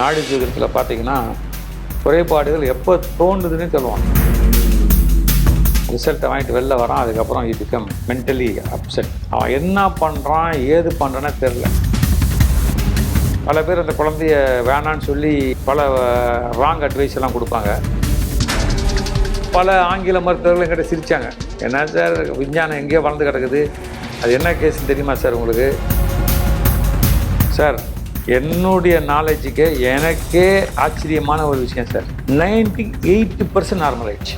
நாடி ஜோதிடத்தில் பார்த்தீங்கன்னா குறைபாடுகள் எப்போ தோன்றுதுன்னு சொல்லுவாங்க. ரிசல்ட்டை வாங்கிட்டு வெளில வரான் அதுக்கப்புறம் இது கம் மென்டலி அப்செட் அவன் என்ன பண்ணுறான் ஏது பண்ணுறானே தெரில பல பேர் அந்த குழந்தைய வேணான்னு சொல்லி பல ராங் அட்வைஸ் எல்லாம் கொடுப்பாங்க. பல ஆங்கில மருத்துவர்கள் எங்கிட்ட சிரித்தாங்க என்ன சார் விஞ்ஞானம் எங்கேயோ வளர்ந்து கிடக்குது. அது என்ன கேஸ்ன்னு தெரியுமா சார் உங்களுக்கு? சார் என்னுடைய நாலேஜுக்கு எனக்கே ஆச்சரியமான ஒரு விஷயம் sir ninety eight percent normal ஆயிடுச்சு.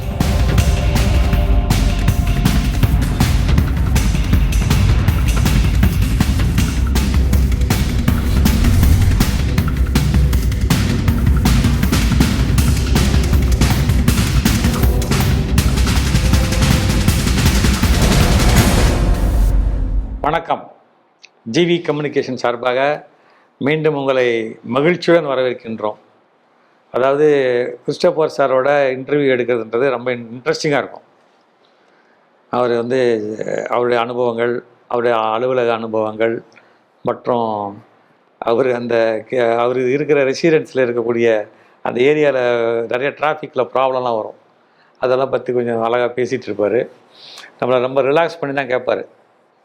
வணக்கம். ஜிவி கம்யூனிகேஷன் சார்பாக மீண்டும் உங்களை மகிழ்ச்சியுடன் வரவேற்கின்றோம். அதாவது கிறிஸ்டோபர் சாரோட இன்டர்வியூ எடுக்கிறதுன்றது ரொம்ப இன்ட்ரெஸ்டிங்காக இருக்கும். அவர் வந்து அவருடைய அனுபவங்கள் அவருடைய அலுவலக அனுபவங்கள் மற்றும் அவர் அந்த கே- அவர் இருக்கிற ரெசிடென்ஸில் இருக்கக்கூடிய அந்த ஏரியாவில் நிறைய டிராஃபிக்கில் ப்ராப்ளம்லாம் வரும். அதெல்லாம் பற்றி கொஞ்சம் அழகாக பேசிகிட்டு இருப்பார். நம்மளை ரொம்ப ரிலாக்ஸ் பண்ணி தான் கேட்பார்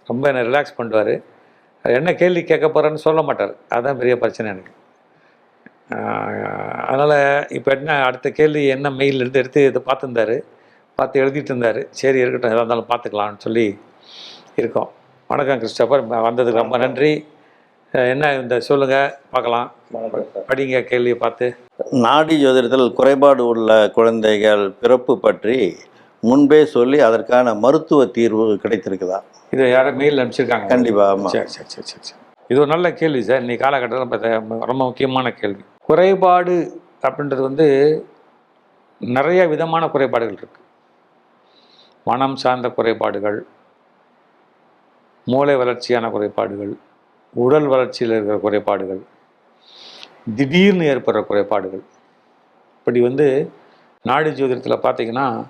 ரொம்ப என்னை ரிலாக்ஸ் பண்ணுவார். என்ன கேள்வி கேட்க போகிறேன்னு சொல்ல மாட்டார். அதுதான் பெரிய பிரச்சனை எனக்கு. அதனால் இப்போ என்ன அடுத்த கேள்வி என்ன மெயில் எடுத்து எடுத்து இதை பார்த்துருந்தாரு. பார்த்து எழுதிட்டு இருந்தார். சரி இருக்கட்டும் எதாக இருந்தாலும் பார்த்துக்கலாம்னு சொல்லி இருக்கோம். வணக்கம் கிறிஸ்டபர். வந்ததுக்கு ரொம்ப நன்றி. என்ன இந்த சொல்லுங்கள் பார்க்கலாம். படிங்க கேள்வியை பார்த்து. நாடி ஜோதிடத்தில் குறைபாடு உள்ள குழந்தைகள் பிறப்பு பற்றி முன்பே சொல்லி அதற்கான மருத்துவ தீர்வு கிடைத்திருக்குதா? இதை யாரும் மெயில் அனுப்பிச்சிருக்காங்க. கண்டிப்பா ஆமா. சரி சரி சரி சரி சரி. இது ஒரு நல்ல கேள்வி சார். இன்னைக்கு காலகட்டத்தில் பார்த்தா ரொம்ப முக்கியமான கேள்வி. குறைபாடு அப்படின்றது வந்து நிறைய விதமான குறைபாடுகள் இருக்கு. மனம் சார்ந்த குறைபாடுகள் மூளை வளர்ச்சியான குறைபாடுகள் உடல் வளர்ச்சியில் இருக்கிற குறைபாடுகள் திடீர்னு ஏற்படுற குறைபாடுகள். இப்படி வந்து நாடி ஜோதிடத்தில் பார்த்தீங்கன்னா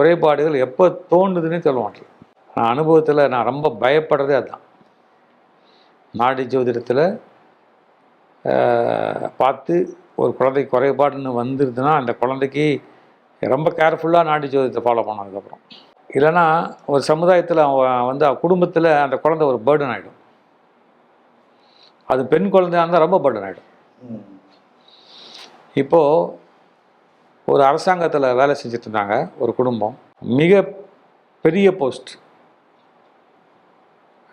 குறைபாடுகள் எப்போ தோன்றுதுன்னே சொல்ல மாட்டேன். நான் அனுபவத்தில் நான் ரொம்ப பயப்படுறதே அதுதான். நாடி ஜோதிடத்தில் பார்த்து ஒரு குழந்தை குறைபாடுன்னு வந்துருதுன்னா அந்த குழந்தைக்கு ரொம்ப கேர்ஃபுல்லாக நாடி ஜோதிடத்தை ஃபாலோ பண்ணணும் அதுக்கப்புறம் இல்லைன்னா ஒரு சமுதாயத்தில் அவன் வந்து குடும்பத்தில் அந்த குழந்தை ஒரு பேர்டன் ஆகிடும் அது பெண் குழந்தையா இருந்தால் ரொம்ப பேர்டன் ஆகிடும் இப்போது ஒரு அரசாங்கத்தில் வேலை செஞ்சுட்டு இருந்தாங்க ஒரு குடும்பம். மிக பெரிய போஸ்ட்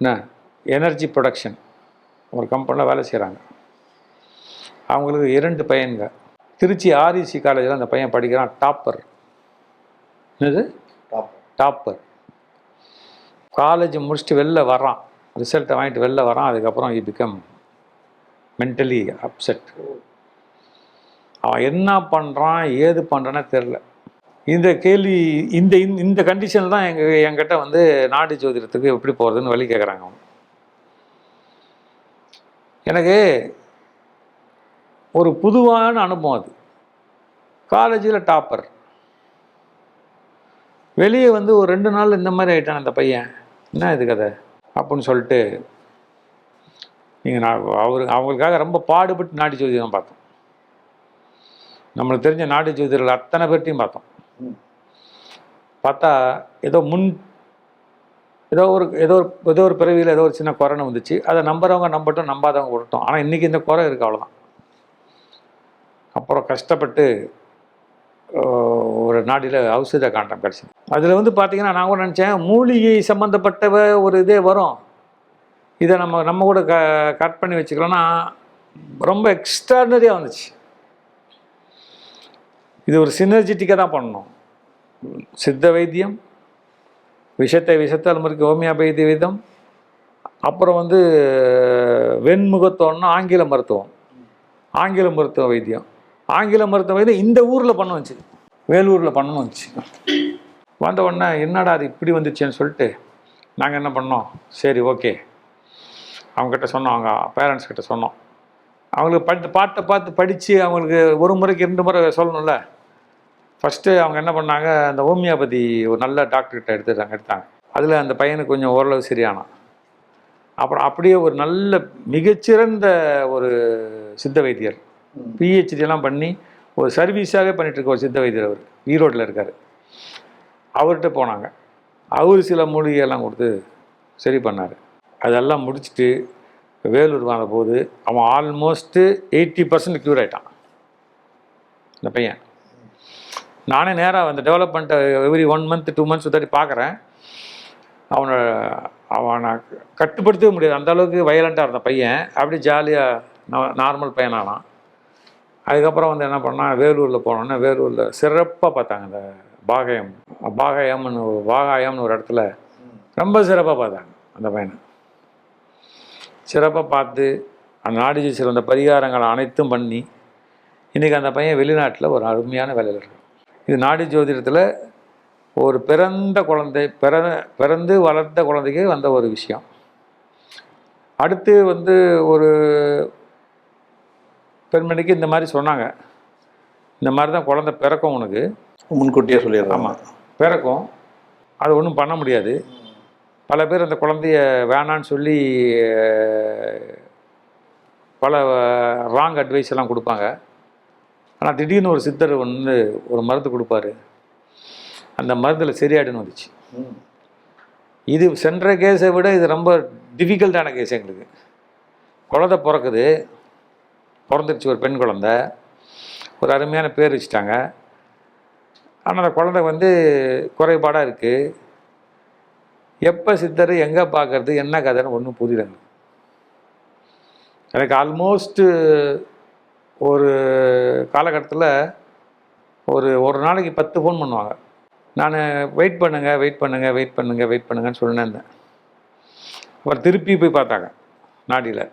என்ன? எனர்ஜி ப்ரொடக்ஷன் ஒரு கம்பெனியில் வேலை செய்கிறாங்க அவங்களுக்கு இரண்டு பையன்க. திருச்சி ஆர்இசி காலேஜில் அந்த பையன் படிக்கிறான் டாப்பர் என்னது? டாப்பர் காலேஜ் முடிச்சுட்டு வெளில வர்றான். ரிசல்ட்டை வாங்கிட்டு வெளில வரான் அதுக்கப்புறம் இ பிகம் மென்டலி அப்செட் அவன் என்ன பண்ணுறான் ஏது பண்ணுறானே தெரில இந்த கேள்வி இந்த இந்த- கண்டிஷனில் தான் எங்கள் என்கிட்ட வந்து நாடி ஜோதிடத்துக்கு எப்படி போகிறதுன்னு வழி கேட்குறாங்க அவன் எனக்கு ஒரு புதுவான அனுபவம் அது. காலேஜில் டாப்பர் வெளியே வந்து ஒரு ரெண்டு நாள் இந்த மாதிரி ஆயிட்டான் அந்த பையன். என்ன இது கதை? அப்படின்னு சொல்லிட்டு நீங்கள் நான் அவர் அவங்களுக்காக ரொம்ப பாடுபட்டு நாடி ஜோதிடம் பார்த்தோம். நம்மளுக்கு தெரிஞ்ச நாடி ஜோதிடர்கள் அத்தனை பேர்ட்டையும் பார்த்தோம். பார்த்தா ஏதோ முன் ஏதோ ஒரு ஏதோ ஒரு ஏதோ ஒரு பிறவியில் ஏதோ ஒரு சின்ன குறைன்னு வந்துச்சு. அதை நம்புறவங்க நம்பட்டும் நம்பாதவங்க விட்டோம் ஆனால் இன்றைக்கி இந்த குறை இருக்குது அவ்வளோதான் அப்புறம் கஷ்டப்பட்டு ஒரு நாடியில் ஔஷத காண்டம் கிடச்சிது. அதில் வந்து பார்த்தீங்கன்னா நான் கூட நினச்சேன் மூலிகை சம்மந்தப்பட்டவ ஒரு இதே வரும். இதை நம்ம நம்ம கூட க கட் பண்ணி வச்சுக்கலாம்னா ரொம்ப எக்ஸ்ட்ராடனரியாக வந்துச்சு. இது ஒரு சினர்ஜெட்டிக்காக தான் பண்ணணும். சித்த வைத்தியம் விஷத்தை விஷத்தால் முறிக்க ஹோமியோபதி விதம் அப்புறம் வந்து வெண்முகத்தோன்னா ஆங்கில மருத்துவம். ஆங்கில மருத்துவ வைத்தியம். ஆங்கில மருத்துவ வைத்தியம் இந்த ஊரில் பண்ண வந்துச்சு வேலூரில் பண்ணணும் வந்துச்சு வந்த உடனே என்னடா அது இப்படி வந்துச்சுன்னு சொல்லிட்டு நாங்கள் என்ன பண்ணோம்? சரி ஓகே. அவங்ககிட்ட சொன்னோம் அவங்க பேரண்ட்ஸ் கிட்ட சொன்னோம். அவங்களுக்கு பட்டு பாட்டை பார்த்து படித்து அவங்களுக்கு ஒரு முறைக்கு ரெண்டு முறை சொல்லணும்ல. ஃபஸ்ட்டு அவங்க என்ன பண்ணாங்க அந்த ஹோமியோபதி ஒரு நல்ல டாக்டர்கிட்ட எடுத்துட்டாங்க எடுத்தாங்க. அதில் அந்த பையனுக்கு கொஞ்சம் ஓரளவு சரியானான். அப்புறம் அப்படியே ஒரு நல்ல மிகச்சிறந்த ஒரு சித்த வைத்தியர். எல்லாம் பண்ணி ஒரு சர்வீஸாகவே பண்ணிட்டு இருக்க ஒரு சித்த வைத்தியர் அவர். ஈரோட்டில் இருக்கார். அவர்கிட்ட போனாங்க. அவர் சில மூலிகையெல்லாம் கொடுத்து சரி பண்ணார். அதெல்லாம் முடிச்சுட்டு வேலூர் வந்த போது அவன் ஆல்மோஸ்ட்டு எயிட்டி பர்சன்ட் க்யூர் ஆயிட்டான். இந்த பையன். நானே நேராக அந்த டெவலப்மெண்ட்டை every one month two months தாட்டி பார்க்குறேன் அவனை அவனை கட்டுப்படுத்தவே முடியாது. அந்த அளவுக்கு வயலண்ட்டாக இருந்த பையன். அப்படியே ஜாலியாக நார்மல் பையனானான். அதுக்கப்புறம் வந்து என்ன பண்ணால் வேலூரில் போனோன்னே வேலூரில் சிறப்பாக பார்த்தாங்க இந்த பாகயம். பாகாயம்னு பாகாயம்னு ஒரு இடத்துல ரொம்ப சிறப்பாக பார்த்தாங்க அந்த பையனை. சிறப்பாக பார்த்து அந்த நாடிஜி சிறந்த பரிகாரங்களை அனைத்தும் பண்ணி இன்றைக்கி அந்த பையன் வெளிநாட்டில் ஒரு அருமையான வேலையில் இருக்கு இது நாடி ஜோதிடத்தில் ஒரு பிறந்த குழந்தை பிற பிறந்து வளர்த்த குழந்தைக்கு வந்த ஒரு விஷயம். அடுத்து வந்து ஒரு பெண்மணிக்கு இந்த மாதிரி சொன்னாங்க. இந்த மாதிரி தான் குழந்தை பிறக்கும் உனக்கு. முன்கூட்டியே சொல்லிடுறாங்க. ஆமாம் பிறக்கும். அது ஒன்றும் பண்ண முடியாது. பல பேர் அந்த குழந்தைய வேணான்னு சொல்லி பல ராங் அட்வைஸ் எல்லாம் கொடுப்பாங்க. ஆனால் திடீர்னு ஒரு சித்தர் வந்து ஒரு மருந்து கொடுப்பாரு. அந்த மருந்தில் சரியாயிடுன்னு வந்துச்சு. இது சென்ற கேஸை விட இது ரொம்ப டிஃபிகல்ட்டான கேஸ் எங்களுக்கு. குழந்தை பிறக்குது. பிறந்துருச்சு ஒரு பெண் குழந்தை. ஒரு அருமையான பேர் வச்சுட்டாங்க. ஆனால் அந்த குழந்தை வந்து குறைபாடாக இருக்குது எப்போ சித்தர் எங்கே பார்க்கறது என்ன கதைன்னு ஒன்றும் புரியல. எனக்கு ஆல்மோஸ்ட்டு ஒரு காலகட்டத்தில் ஒரு ஒரு நாளைக்கு பத்து ஃபோன் பண்ணுவாங்க. நான் வெயிட் பண்ணுங்கள் வெயிட் பண்ணுங்கள் வெயிட் பண்ணுங்கள் வெயிட் பண்ணுங்கன்னு சொல்லினே இருந்தேன். அப்புறம் திருப்பி போய் பார்த்தாங்க நாடியில்.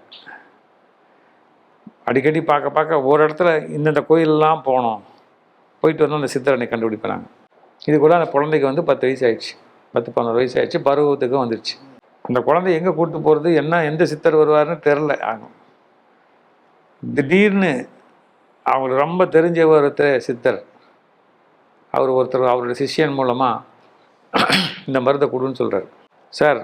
அடிக்கடி பார்க்க பார்க்க ஒரு இடத்துல இந்தந்த கோயிலெலாம் போனோம். போயிட்டு வந்தோம் அந்த சித்தரனை கண்டுபிடிப்பாங்க இது கூட அந்த குழந்தைக்கு வந்து பத்து வயசு ஆயிடுச்சு. பத்து பதினோரு வயசு ஆயிடுச்சு. பருவத்துக்கும் வந்துடுச்சு அந்த குழந்தை எங்கே கூப்பிட்டு போகிறது என்ன எந்த சித்தர் வருவார்னு தெரில ஆகும் திடீர்னு அவங்களுக்கு ரொம்ப தெரிஞ்ச ஒருத்தர் சித்தர். அவர் ஒருத்தர் அவருடைய சிஷ்யன் மூலமாக இந்த மருந்தை கொடுன்னு சொல்கிறார் சார்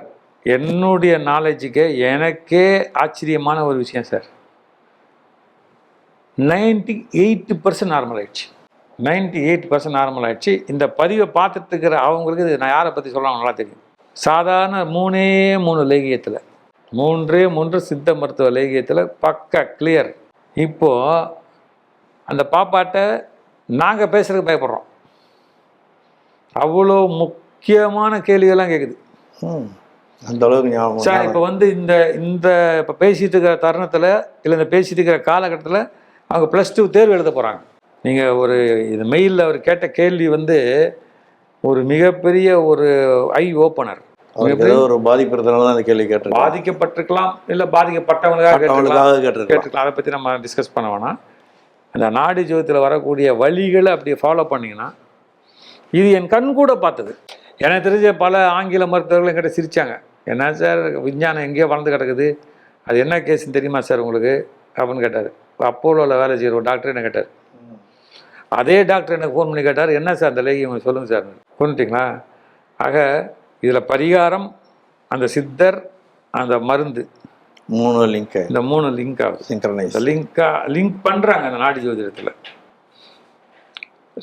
என்னுடைய நாலேஜுக்கு எனக்கே ஆச்சரியமான ஒரு விஷயம் sir. Ninety eight percent normal ஆயிடுச்சு. நைன்டி எயிட் பர்சன்ட் நார்மல் ஆயிடுச்சு. இந்த பதிவை பார்த்துட்டு இருக்கிற அவங்களுக்கு இது நான் யாரை பற்றி சொல்ல நல்லா தெரியும். சாதாரண மூணே மூணு லேகியத்தில் மூன்றே மூன்று சித்த மருத்துவ லேகியத்தில் பக்கா கிளியர் இப்போது அந்த பாப்பாட்ட நாங்கள் பேசுறதுக்கு பயப்படுறோம். அவ்வளோ முக்கியமான கேள்விகள்லாம் கேட்குது. அந்த அளவுக்கு ஞாபகம் சார் இப்போ வந்து இந்த இந்த இப்போ பேசிட்டு இருக்கிற தருணத்தில் இல்லை இந்த பேசிட்டு இருக்கிற காலகட்டத்தில் அவங்க ப்ளஸ் டூ தேர்வு எழுத போகிறாங்க நீங்கள் ஒரு இது மெயிலில் அவர் கேட்ட கேள்வி வந்து ஒரு மிகப்பெரிய ஒரு ஐ ஓப்பனர் ஏதோ ஒரு பாதிப்பு இருந்தனால தான் அந்த கேள்வி கேட்டிருக்கேன். பாதிக்கப்பட்டிருக்கலாம் இல்லை பாதிக்கப்பட்டவங்களுக்காக கேட்டிருக்கலாம். கேட்டிருக்கேன் கேட்டுக்கலாம் அதை பற்றி நம்ம டிஸ்கஸ் பண்ண வேணாம். அந்த நாடி ஜோதித்தில் வரக்கூடிய வழிகளை அப்படி ஃபாலோ பண்ணிங்கன்னா இது என் கண் கூட பார்த்தது. எனக்கு தெரிஞ்ச பல ஆங்கில மருத்துவர்கள் என்கிட்ட சிரிச்சாங்க. என்ன சார் விஞ்ஞானம் எங்கேயோ வளர்ந்து கிடக்குது. அது என்ன கேஸ்ன்னு தெரியுமா சார் உங்களுக்கு? அப்படின்னு கேட்டார். அப்போலோவில் வேலை செய்கிற ஒரு டாக்டர் என்ன கேட்டார். அதே டாக்டர் எனக்கு ஃபோன் பண்ணி கேட்டார். என்ன சார் அந்த லேகியம் சொல்லுங்கள் சார். கொண்டுட்டிங்களா? ஆக இதில் பரிகாரம் அந்த சித்தர் அந்த மருந்து. மூணு லிங்க் இந்த மூணு லிங்க் ஆகுது. சிங்க்ரனைஸ் இந்த லிங்கா லிங்க் பண்ணுறாங்க அந்த நாடி ஜோதிடத்தில்.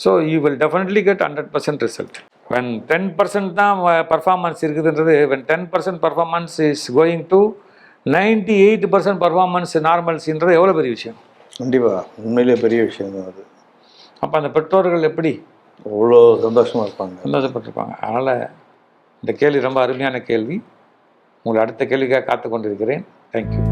So you will definitely get hundred percent result when ten percent தான் performance இருக்குதுன்றது when ten percent performance is going to ninety eight percent performance நார்மல்ஸின்றது எவ்வளோ பெரிய விஷயம்? கண்டிப்பா. உண்மையிலேயே பெரிய விஷயம் தான் அது. அப்போ அந்த பெற்றோர்கள் எப்படி? அவ்வளோ சந்தோஷமா இருப்பாங்க. சந்தோஷப்பட்டிருப்பாங்க. அதனால் இந்த கேள்வி ரொம்ப அருமையான கேள்வி. உங்களை அடுத்த கேள்விக்காக காத்து கொண்டிருக்கிறேன் தேங்க்யூ